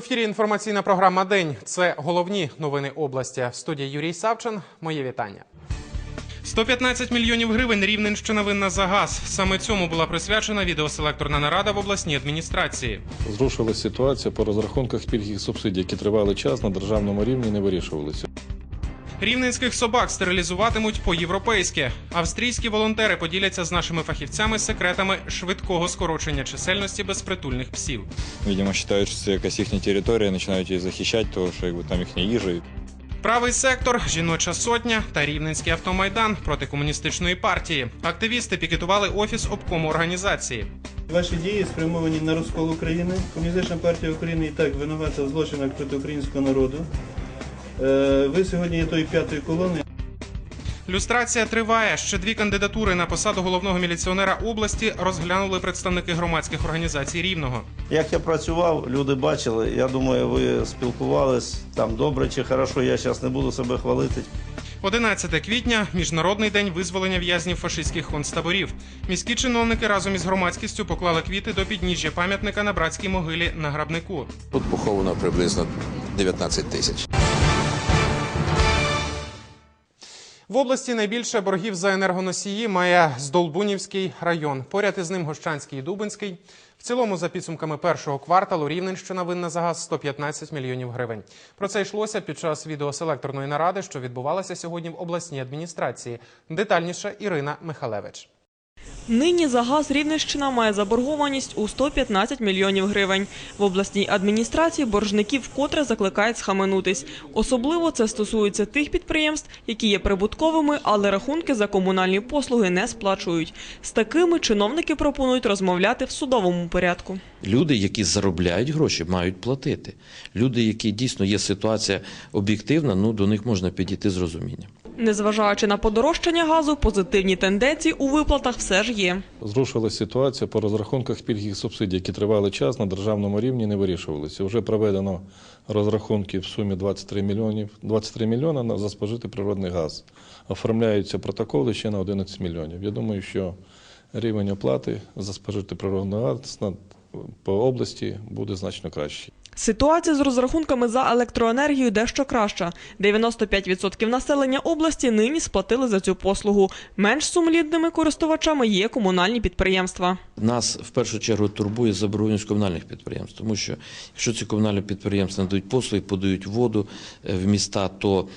В ефірі інформаційна програма День. Це головні новини області. В студії Юрій Савчин. Моє вітання. 115 мільйонів гривень Рівненщина винна за газ. Саме цьому була присвячена відеоселекторна нарада в обласній адміністрації. Зрушила ситуація по розрахунках пільг і субсидій, які тривалий час на державному рівні не вирішувалися. Рівненських собак стерилізуватимуть по-європейськи. Австрійські волонтери поділяться з нашими фахівцями секретами швидкого скорочення чисельності безпритульних псів. Видимо, считают, что це якась їхня територія, починають її захищати, тому що якби там їхня їжа. Правий сектор, жіноча сотня та рівненський автомайдан проти комуністичної партії. Активісти пікетували офіс обкому організації. Ваші дії спрямовані на розкол України. Комуністична партія України і так винувата в злочинах проти українського народу. Е, Ви сьогодні є тої п'ятої колони. Люстрація триває. Ще дві кандидатури на посаду головного міліціонера області розглянули представники громадських організацій рівного. Як я працював, люди бачили. Я думаю, ви спілкувались там добре чи хорошо. Я зараз не буду себе хвалити. 11 квітня міжнародний день визволення в'язнів фашистських концтаборів. Міські чиновники разом із громадськістю поклали квіти до підніжжя пам'ятника на братській могилі на грабнику. Тут поховано приблизно 19 тисяч. В області найбільше боргів за енергоносії має Здолбунівський район. Поряд із ним Гощанський і Дубинський. В цілому, за підсумками першого кварталу, Рівненщина винна за газ 115 мільйонів гривень. Про це йшлося під час відеоселекторної наради, що відбувалася сьогодні в обласній адміністрації. Детальніше Ірина Михалевич. Нині за газ Рівненщина має заборгованість у 115 мільйонів гривень. В обласній адміністрації боржників вкотре закликають схаменутись. Особливо це стосується тих підприємств, які є прибутковими, але рахунки за комунальні послуги не сплачують. З такими чиновники пропонують розмовляти в судовому порядку. Люди, які заробляють гроші, мають платити. Люди, які дійсно є ситуація об'єктивна, ну до них можна підійти з розумінням. Незважаючи на подорожчання газу, позитивні тенденції у виплатах все ж є. Зрушилась ситуація по розрахунках пільг і субсидій, які тривалий час на державному рівні не вирішувалися. Вже проведено розрахунки в сумі 23 мільйонів 23 мільйона на- за спожитий природний газ. Оформляються протоколи ще на 11 мільйонів. Я думаю, що рівень оплати за спожитий природний газ по області буде значно кращий. Ситуація з розрахунками за електроенергію дещо краща. 95% населення області нині сплатили за цю послугу. Менш сумлідними користувачами є комунальні підприємства. Нас в першу чергу турбує заборгованість комунальних підприємств, тому що якщо ці комунальні підприємства надають послуги, подають воду е, в міста, то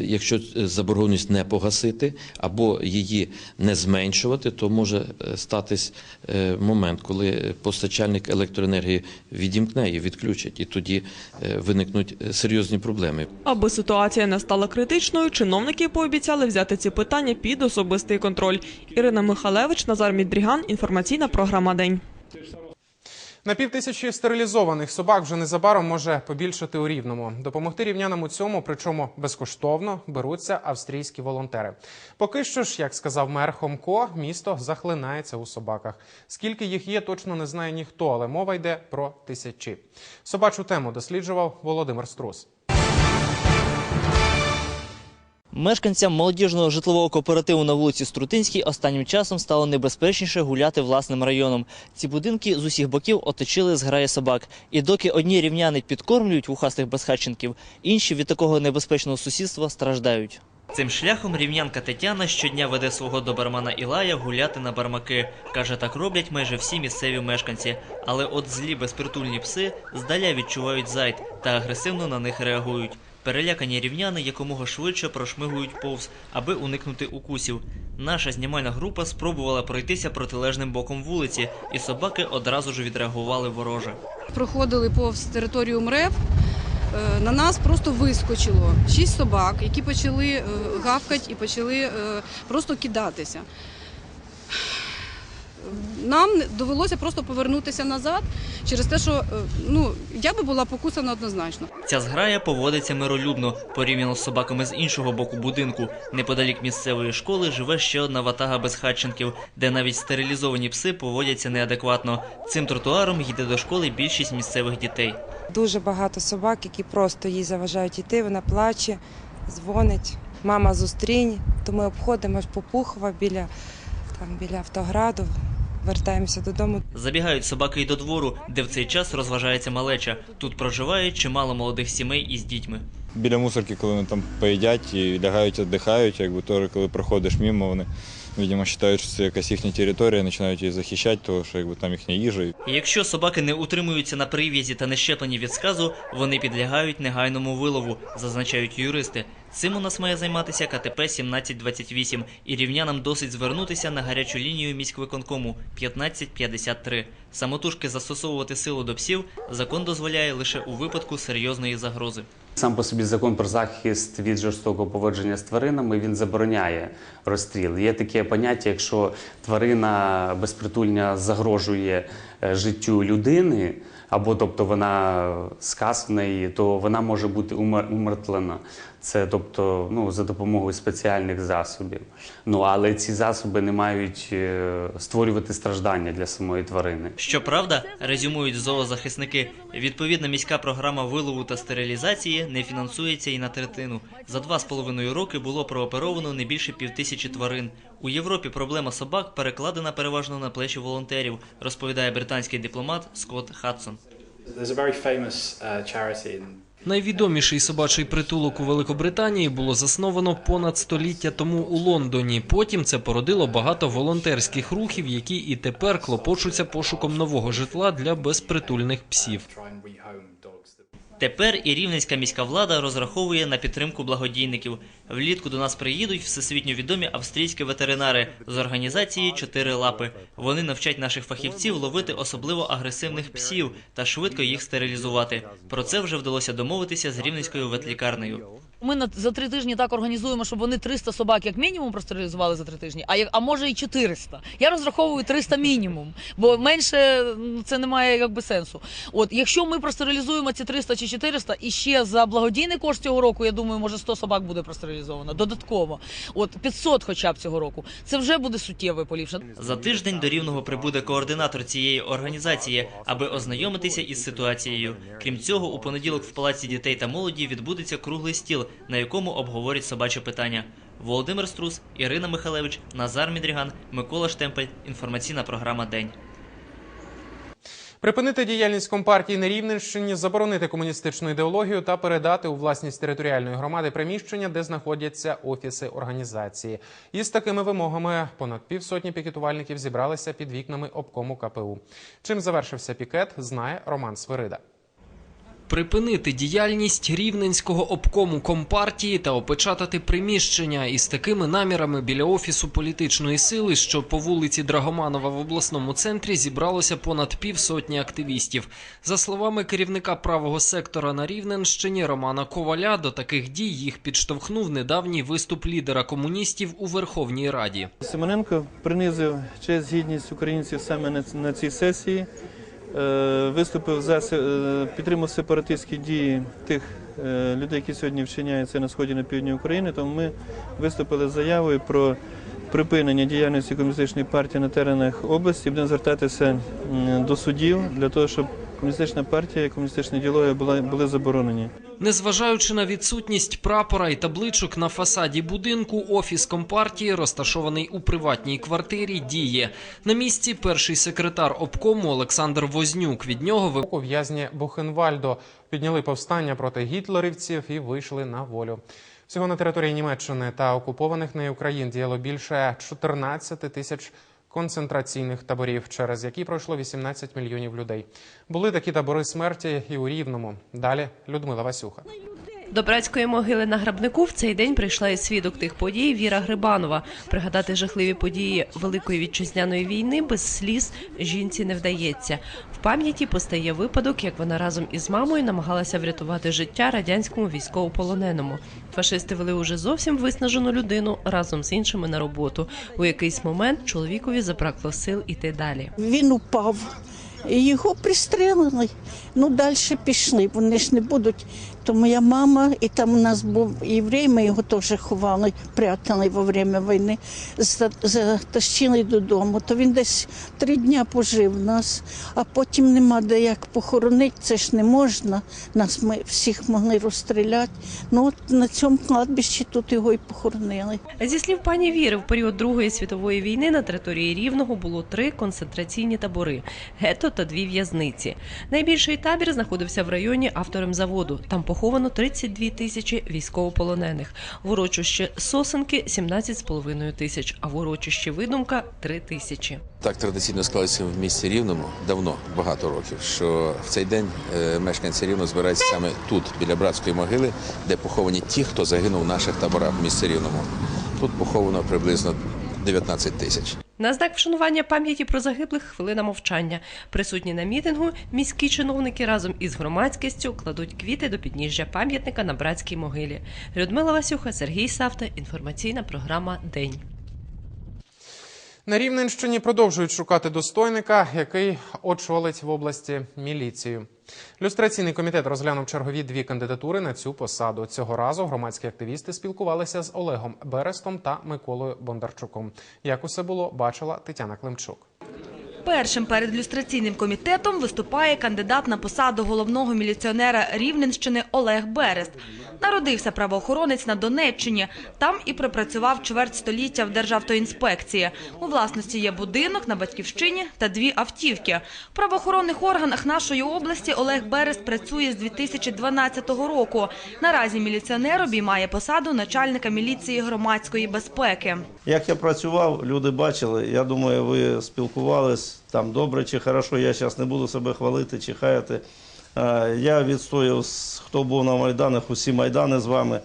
якщо е, заборгованість не погасити або її не зменшувати, то може е, статись е, момент, коли постачальник електроенергії відімкне і відключить, і тоді е, виникнуть е, серйозні проблеми. Аби ситуація не стала критичною, чиновники пообіцяли взяти ці питання під особистий контроль. Ірина Михалевич, Назар Мідріган. Інформаційна програма День. На півтисячі стерилізованих собак вже незабаром може побільшати у рівному. Допомогти рівнянам у цьому, причому безкоштовно, беруться австрійські волонтери. Поки що ж, як сказав мер Хомко, місто захлинається у собаках. Скільки їх є, точно не знає ніхто, але мова йде про тисячі. Собачу тему досліджував Володимир Струс. Мешканцям молодіжного житлового кооперативу на вулиці Струтинській останнім часом стало небезпечніше гуляти власним районом. Ці будинки з усіх боків оточили зграї собак. І доки одні рівняни підкормлюють вухастих безхатченків, інші від такого небезпечного сусідства страждають. Цим шляхом рівнянка Тетяна щодня веде свого добермана Ілая гуляти на бармаки. Каже, так роблять майже всі місцеві мешканці. Але от злі безпритульні пси здаля відчувають зайд та агресивно на них реагують. Перелякані рівняни якомога швидше прошмигують повз, аби уникнути укусів. Наша знімальна група спробувала пройтися протилежним боком вулиці, і собаки одразу ж відреагували вороже. проходили повз територію МРЕВ, е, на нас просто вискочило шість собак, які почали е, гавкати і почали е, просто кидатися. Нам довелося просто повернутися назад через те, що е, ну, я би була покусана однозначно. Ця зграя поводиться миролюбно, порівняно з собаками з іншого боку будинку. Неподалік місцевої школи живе ще одна ватага безхатченків, де навіть стерилізовані пси поводяться неадекватно. Цим тротуаром їде до школи більшість місцевих дітей. Дуже багато собак, які просто їй заважають йти. Вона плаче, дзвонить. Мама зустрінь, то ми обходимо аж по Пухова біля, там, біля автограду. Вертаємося додому. Забігають собаки й до двору, де в цей час розважається малеча. Тут проживає чимало молодих сімей із дітьми. Біля мусорки, коли вони там поїдять і лягають, віддихають, якби теж коли проходиш мимо, вони, видимо, вважають, що це якась їхня територія, починають її захищати, тому що якби там їхня їжа. І Якщо собаки не утримуються на прив'язі та не щеплені від сказу, вони підлягають негайному вилову, зазначають юристи. Цим у нас має займатися КТП 1728, і рівнянам досить звернутися на гарячу лінію міськвиконкому 1553. Самотужки застосовувати силу до псів закон дозволяє лише у випадку серйозної загрози. Сам по собі закон про захист від жорстокого поводження з тваринами він забороняє розстріл. Є таке поняття, якщо тварина безпритульна загрожує е, життю людини, або тобто вона сказ в неї, то вона може бути умер- умертвлена. Це тобто ну, за допомогою спеціальних засобів. Ну але ці засоби не мають е, створювати страждання для самої тварини. Щоправда, резюмують зоозахисники, відповідна міська програма вилову та стерилізації не фінансується і на третину. За два з половиною роки було прооперовано не більше півтисячі тварин. У Європі проблема собак перекладена переважно на плечі волонтерів, розповідає британський дипломат Скотт Хадсон. Uh, Найвідоміший собачий притулок у Великобританії було засновано понад століття тому у Лондоні. Потім це породило багато волонтерських рухів, які і тепер клопочуться пошуком нового житла для безпритульних псів. Тепер і рівненська міська влада розраховує на підтримку благодійників. Влітку до нас приїдуть всесвітньо відомі австрійські ветеринари з організації Чотири лапи. Вони навчать наших фахівців ловити особливо агресивних псів та швидко їх стерилізувати. Про це вже вдалося домовитися з рівненською ветлікарнею. Ми на за три тижні так організуємо, щоб вони 300 собак як мінімум простерилізували за три тижні, а як а може і 400. Я розраховую 300 мінімум, бо менше ну, це не має якби сенсу. От якщо ми простерилізуємо ці 300 чи 400, і ще за благодійний кошт цього року, я думаю, може 100 собак буде простерилізовано додатково. От 500 хоча б цього року. Це вже буде суттєве поліпшення. За тиждень до рівного прибуде координатор цієї організації, аби ознайомитися із ситуацією. Крім цього, у понеділок в палаці дітей та молоді відбудеться круглий стіл, на якому обговорять собаче питання. Володимир Струс, Ірина Михалевич, Назар Мідріган, Микола Штемпель. Інформаційна програма День. Припинити діяльність компартії на Рівненщині, заборонити комуністичну ідеологію та передати у власність територіальної громади приміщення, де знаходяться офіси організації. Із такими вимогами понад півсотні пікетувальників зібралися під вікнами обкому КПУ. Чим завершився пікет, знає Роман Свирида. Припинити діяльність рівненського обкому компартії та опечатати приміщення із такими намірами біля офісу політичної сили, що по вулиці Драгоманова в обласному центрі зібралося понад півсотні активістів. За словами керівника правого сектора на Рівненщині Романа Коваля, до таких дій їх підштовхнув недавній виступ лідера комуністів у Верховній Раді. Симоненко принизив честь гідність українців саме на цій сесії. Е, Виступив за е, підтримав сепаратистські дії тих е, людей, які сьогодні вчиняються на сході на півдні України. Тому ми виступили з заявою про припинення діяльності комуністичної партії на теренах області. Будемо звертатися до судів для того, щоб комуністична партія і комуністична ідеологія була були заборонені. Незважаючи на відсутність прапора і табличок на фасаді будинку, офіс компартії, розташований у приватній квартирі, діє. На місці перший секретар обкому Олександр Вознюк. Від нього в'язні Бухенвальдо підняли повстання проти гітлерівців і вийшли на волю. Всього на території Німеччини та окупованих нею країн діяло більше 14 тисяч концентраційних таборів, через які пройшло 18 мільйонів людей. Були такі табори смерті і у Рівному. Далі Людмила Васюха. До братської могили на грабнику в цей день прийшла і свідок тих подій Віра Грибанова. Пригадати жахливі події Великої вітчизняної війни без сліз жінці не вдається. В пам'яті постає випадок, як вона разом із мамою намагалася врятувати життя радянському військовополоненому. Фашисти вели уже зовсім виснажену людину разом з іншими на роботу. У якийсь момент чоловікові забракло сил іти далі. Він упав І його пристрелили. Ну, далі пішли. Вони ж не будуть. То моя мама, і там у нас був єврей, ми його теж ховали, прятали во время війни, затащили додому. То він десь три дня пожив нас, а потім нема де як похоронити, це ж не можна. Нас ми всіх могли розстріляти. Ну от на цьому кладбищі тут його і похоронили. Зі слів пані Віри, в період Другої світової війни на території Рівного було три концентраційні табори гетто та дві в'язниці. Найбільший табір знаходився в районі авторемзаводу. Там поховано 32 тисячі військовополонених. В урочище Сосенки 17,5 тисяч, а в урочищі Видумка 3 тисячі. Так традиційно склалося в місті Рівному давно, багато років, що в цей день е, мешканці Рівного збираються саме тут, біля братської могили, де поховані ті, хто загинув в наших таборах в місті Рівному. Тут поховано приблизно 19 тисяч. На знак вшанування пам'яті про загиблих хвилина мовчання. Присутні на мітингу міські чиновники разом із громадськістю кладуть квіти до підніжжя пам'ятника на братській могилі. Людмила Васюха, Сергій Савта. Інформаційна програма День. На Рівненщині продовжують шукати достойника, який очолить в області міліцію. Люстраційний комітет розглянув чергові дві кандидатури на цю посаду. Цього разу громадські активісти спілкувалися з Олегом Берестом та Миколою Бондарчуком. Як усе було, бачила Тетяна Климчук. Першим перед люстраційним комітетом виступає кандидат на посаду головного міліціонера Рівненщини Олег Берест. Народився правоохоронець на Донеччині. Там і пропрацював чверть століття в Державтоінспекції. У власності є будинок на батьківщині та дві автівки. В правоохоронних органах нашої області Олег Берест працює з 2012 року. Наразі міліціонер обіймає посаду начальника міліції громадської безпеки. Як я працював, люди бачили. Я думаю, ви спілкувались там добре чи хорошо. Я зараз не буду себе хвалити чи хаяти. Я відстояв, хто був на Майданах, усі Майдани з вами.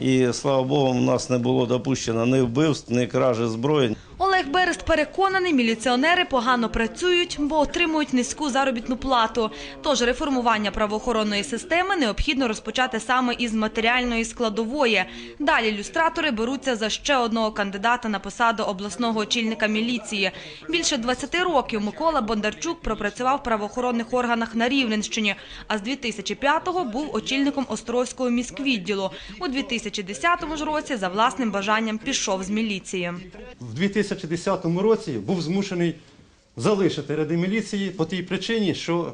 І слава Богу, у нас не було допущено ні вбивств, ні кражі зброї. Олег Берест переконаний, міліціонери погано працюють, бо отримують низьку заробітну плату. Тож реформування правоохоронної системи необхідно розпочати саме із матеріальної складової. Далі люстратори беруться за ще одного кандидата на посаду обласного очільника міліції. Більше 20 років Микола Бондарчук пропрацював в правоохоронних органах на Рівненщині, а з 2005-го був очільником Островського міськвідділу. У 2010 ж році за власним бажанням пішов з міліції. в 2010 році був змушений залишити ряди міліції по тій причині, що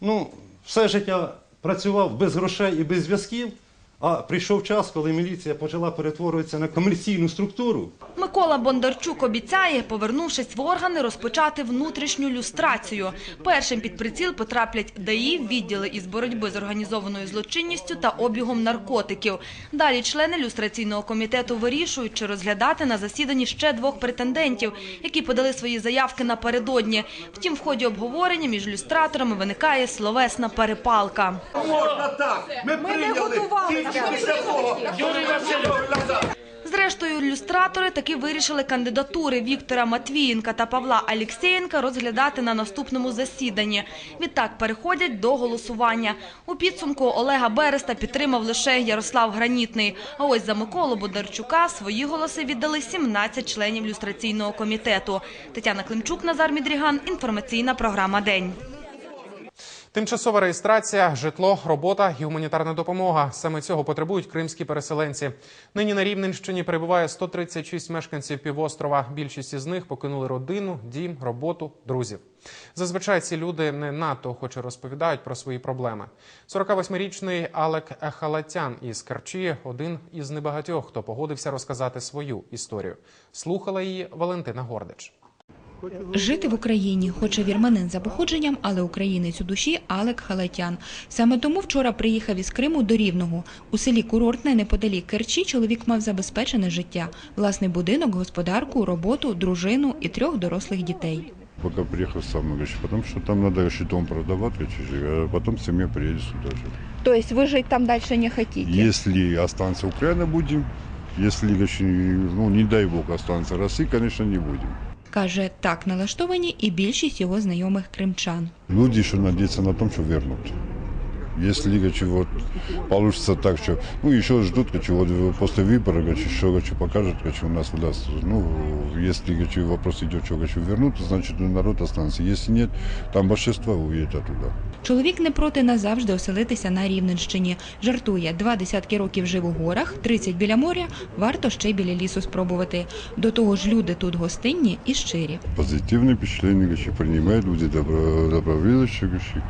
ну, все життя працював без грошей і без зв'язків, а прийшов час, коли міліція почала перетворюватися на комерційну структуру. Микола Бондарчук обіцяє, повернувшись в органи, розпочати внутрішню люстрацію. Першим під приціл потраплять ДАІ, відділи із боротьби з організованою злочинністю та обігом наркотиків. Далі члени люстраційного комітету вирішують, чи розглядати на засіданні ще двох претендентів, які подали свої заявки напередодні. Втім, в ході обговорення між люстраторами виникає словесна перепалка. Можна так. Ми, прийняли після того, Зрештою, люстратори таки вирішили кандидатури Віктора Матвієнка та Павла Алєксєєнка розглядати на наступному засіданні. Відтак переходять до голосування. У підсумку Олега Береста підтримав лише Ярослав Гранітний. А ось за Миколу Бондарчука свої голоси віддали 17 членів люстраційного комітету. Тетяна Климчук, Назар Мідріган. Інформаційна програма «День». Тимчасова реєстрація, житло, робота і гуманітарна допомога. Саме цього потребують кримські переселенці. Нині на Рівненщині перебуває 136 мешканців півострова. Більшість із них покинули родину, дім, роботу, друзів. Зазвичай ці люди не надто охоче розповідають про свої проблеми. 48-річний Алек Ехалатян із Карчі – один із небагатьох, хто погодився розказати свою історію. Слухала її Валентина Гордич. Жити в Україні хоче вірменин за походженням, але українець у душі Алек Халатян. Саме тому вчора приїхав із Криму до Рівного. У селі Курортне неподалік Керчі чоловік мав забезпечене життя: власний будинок, господарку, роботу, дружину і трьох дорослих дітей. Пока приехал сам говоришь, потому что там надо еще дом продавать, чужие, а потом семья приедет сюда жить. То есть вы жить там дальше не хотите? Если останется Украина, будем. Если, конечно, ну, не дай бог, останется Россия, конечно, не будем. Каже, так налаштовані і більшість його знайомих кримчан. Люди еще надеются на том, что вернут. Если, короче, вот получится так, что, ну, еще ждут, короче, вот после выборов, короче, что, короче, покажут, короче, у нас власть. Ну, если, короче, вопрос идет, что, короче, вернуть, значит, народ останется. Если нет, там большинство уедет оттуда. Чоловік не проти назавжди оселитися на Рівненщині. Жартує, два десятки років жив у горах, 30 біля моря, варто ще й біля лісу спробувати. До того ж, люди тут гостинні і щирі. Позитивные впечатления, короче, принимают люди добро, добровольцы, короче,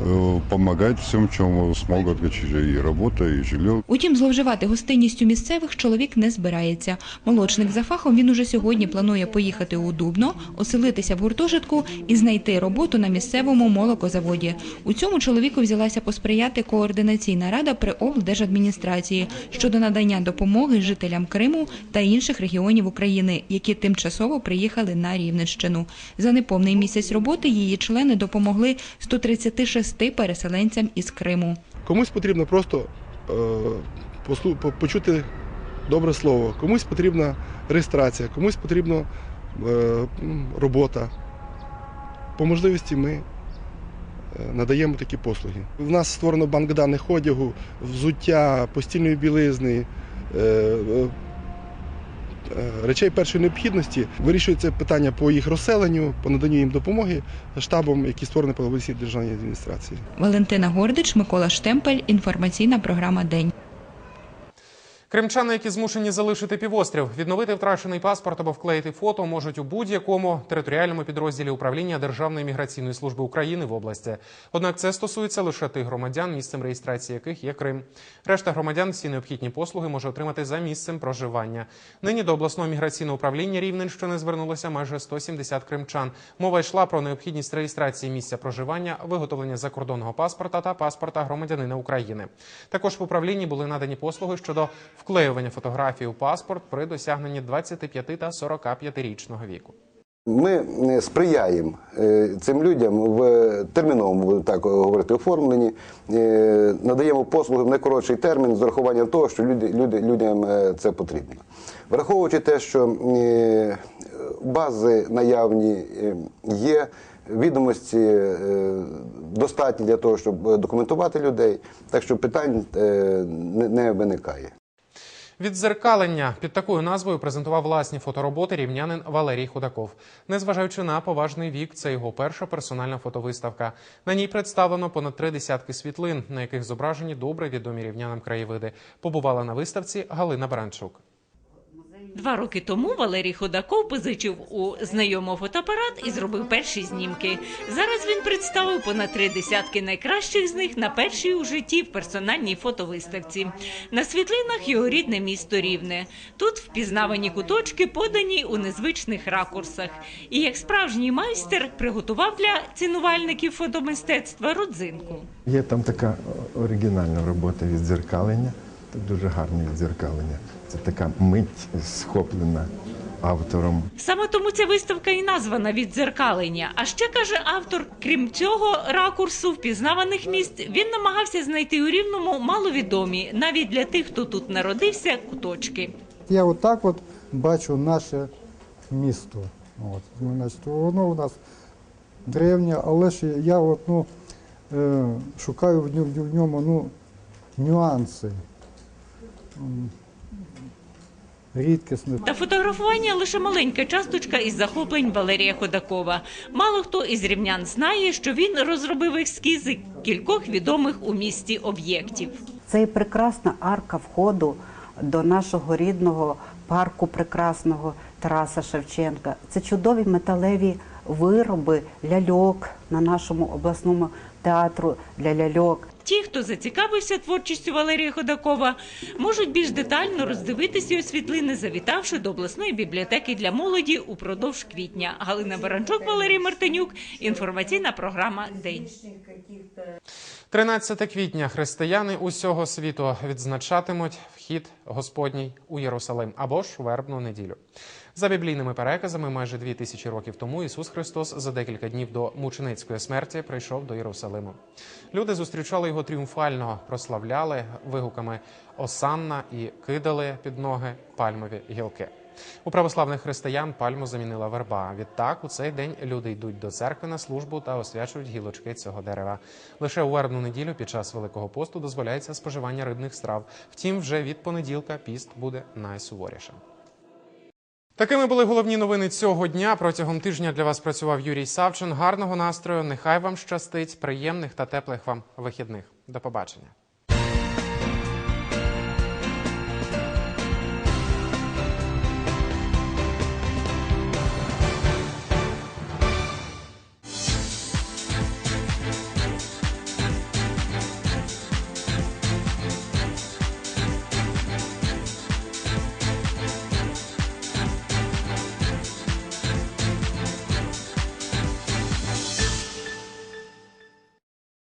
э, помогают всем, чем смогут, короче, и работа, и жилье. Утім, зловживати гостинністю місцевих чоловік не збирається. Молочник за фахом він уже сьогодні планує поїхати у Дубно, оселитися в гуртожитку і знайти роботу на місцевому молокозаводі. У цьому чоловіку взялася посприяти координаційна рада при облдержадміністрації щодо надання допомоги жителям Криму та інших регіонів України, які тимчасово приїхали на Рівненщину. За неповний місяць роботи її члени допомогли 136 переселенцям із Криму. Комусь потрібно просто е, почути добре слово, комусь потрібна реєстрація, комусь потрібна е, робота. По можливості ми надаємо такі послуги. У нас створено банк даних одягу, взуття, постільної білизни. е, е, Речей першої необхідності вирішується питання по їх розселенню, по наданню їм допомоги штабом, який створений по обласній державній адміністрації. Валентина Гордич, Микола Штемпель. Інформаційна програма День. Кримчани, які змушені залишити півострів, відновити втрачений паспорт або вклеїти фото можуть у будь-якому територіальному підрозділі управління Державної міграційної служби України в області. Однак це стосується лише тих громадян, місцем реєстрації яких є Крим. Решта громадян всі необхідні послуги може отримати за місцем проживання. Нині до обласного міграційного управління Рівненщини звернулося майже 170 кримчан. Мова йшла про необхідність реєстрації місця проживання, виготовлення закордонного паспорта та паспорта громадянина України. Також в управлінні були надані послуги щодо вклеювання фотографій у паспорт при досягненні 25 та 45-річного віку. Ми е, сприяємо е, цим людям в терміновому, так говорити, оформленні, е, надаємо послуги в найкоротший термін з урахуванням того, що люди, люди, людям це потрібно. Враховуючи те, що бази наявні є, відомості достатні для того, щоб документувати людей, так що питань не виникає. Віддзеркалення під такою назвою презентував власні фотороботи рівнянин Валерій Худаков. Незважаючи на поважний вік, це його перша персональна фотовиставка. На ній представлено понад три десятки світлин, на яких зображені добре відомі рівнянам краєвиди. Побувала на виставці Галина Баранчук. Два роки тому Валерій Ходаков позичив у знайомого фотоапарат і зробив перші знімки. Зараз він представив понад три десятки найкращих з них на першій у житті в персональній фотовиставці. На світлинах його рідне місто Рівне. Тут впізнавані куточки подані у незвичних ракурсах. І як справжній майстер приготував для цінувальників фотомистецтва родзинку. Є там така оригінальна робота віддзеркалення, так дуже гарне віддзеркалення. Це така мить схоплена автором. Саме тому ця виставка і названа віддзеркалення. А ще каже автор, крім цього ракурсу впізнаваних міст, він намагався знайти у рівному маловідомі, навіть для тих, хто тут народився, куточки. Я отак от бачу наше місто. От, значить, воно у нас древнє, але ж я от, ну, е, шукаю в ньому, в ньому ну, нюанси. Рідкісне. Та фотографування лише маленька часточка із захоплень Валерія Ходакова. Мало хто із рівнян знає, що він розробив ескізи кількох відомих у місті об'єктів. Це і прекрасна арка входу до нашого рідного парку прекрасного Тараса Шевченка. Це чудові металеві вироби ляльок на нашому обласному театру для ляльок. Ті, хто зацікавився творчістю Валерія Ходакова, можуть більш детально роздивитися його світлини, завітавши до обласної бібліотеки для молоді упродовж квітня. Галина Баранчук, Валерій Мартинюк. Інформаційна програма День. 13 квітня християни усього світу відзначатимуть вхід Господній у Єрусалим або ж вербну неділю. За біблійними переказами, майже дві тисячі років тому Ісус Христос за декілька днів до мученицької смерті прийшов до Єрусалиму. Люди зустрічали його тріумфально, прославляли вигуками Осанна і кидали під ноги пальмові гілки. У православних християн пальму замінила верба. Відтак у цей день люди йдуть до церкви на службу та освячують гілочки цього дерева. Лише у вербну неділю під час Великого посту дозволяється споживання рибних страв. Втім, вже від понеділка піст буде найсуворішим. Такими були головні новини цього дня. Протягом тижня для вас працював Юрій Савчин. Гарного настрою. Нехай вам щастить, приємних та теплих вам вихідних. До побачення.